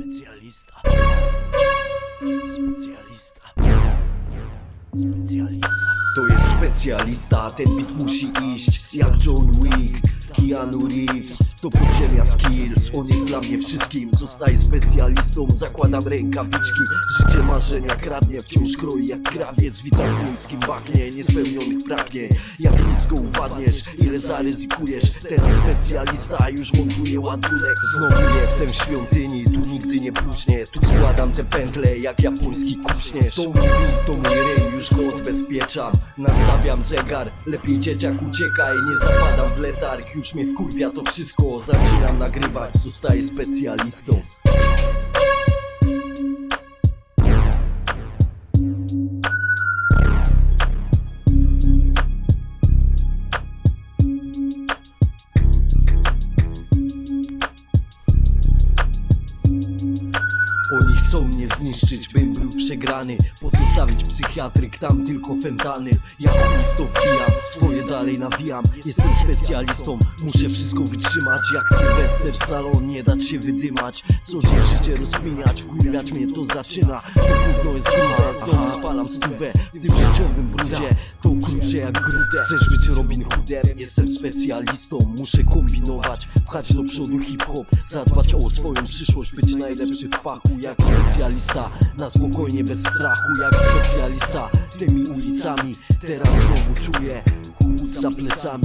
Specjalista. Specjalista. Specjalista. To jest specjalista, ten bit musi iść Jak John Wick, Keanu Reeves. To podziemia skills, on jest dla mnie wszystkim. Zostaję specjalistą, zakładam rękawiczki. Życie marzenia kradnie, wciąż kroi jak krawiec Witam w miejskim bagnie, niespełnionych pragnień Jak nisko upadniesz, ile zaryzykujesz? Ten specjalista już montuje ładunek. Znowu jestem w świątyni, tu nigdy nie próżnię Tu składam te pętle jak japoński kuśnierz. To mój bil, to mój ryj, już go odbezpieczam. Nastawiam zegar, lepiej dzieciak uciekaj. Nie zapadam w letarg, już mnie wkurwia to wszystko Zaczynam nagrywać, zostaję specjalistą Oni chcą mnie zniszczyć, bym był przegrany. Po co stawić psychiatryk, tam tylko fentanyl? Ja w to wbijam, swoje dalej nawijam. Jestem specjalistą, muszę wszystko wytrzymać. Jak Sylwester Stallone, nie dać się wydymać Co dzień życie rozkminiać, wkurwiać mnie to zaczyna To gówno jest grube, znowu spalam stówę W tym życiowym brudzie, to krucze jak grudę Chcesz być Robin Hoodem, jestem specjalistą Muszę kombinować, pchać do przodu hip-hop Zadbać o swoją przyszłość, być najlepszy w fachu Jak specjalista, na spokojnie bez strachu Jak specjalista, tymi ulicami Teraz znowu czuję chłód za plecami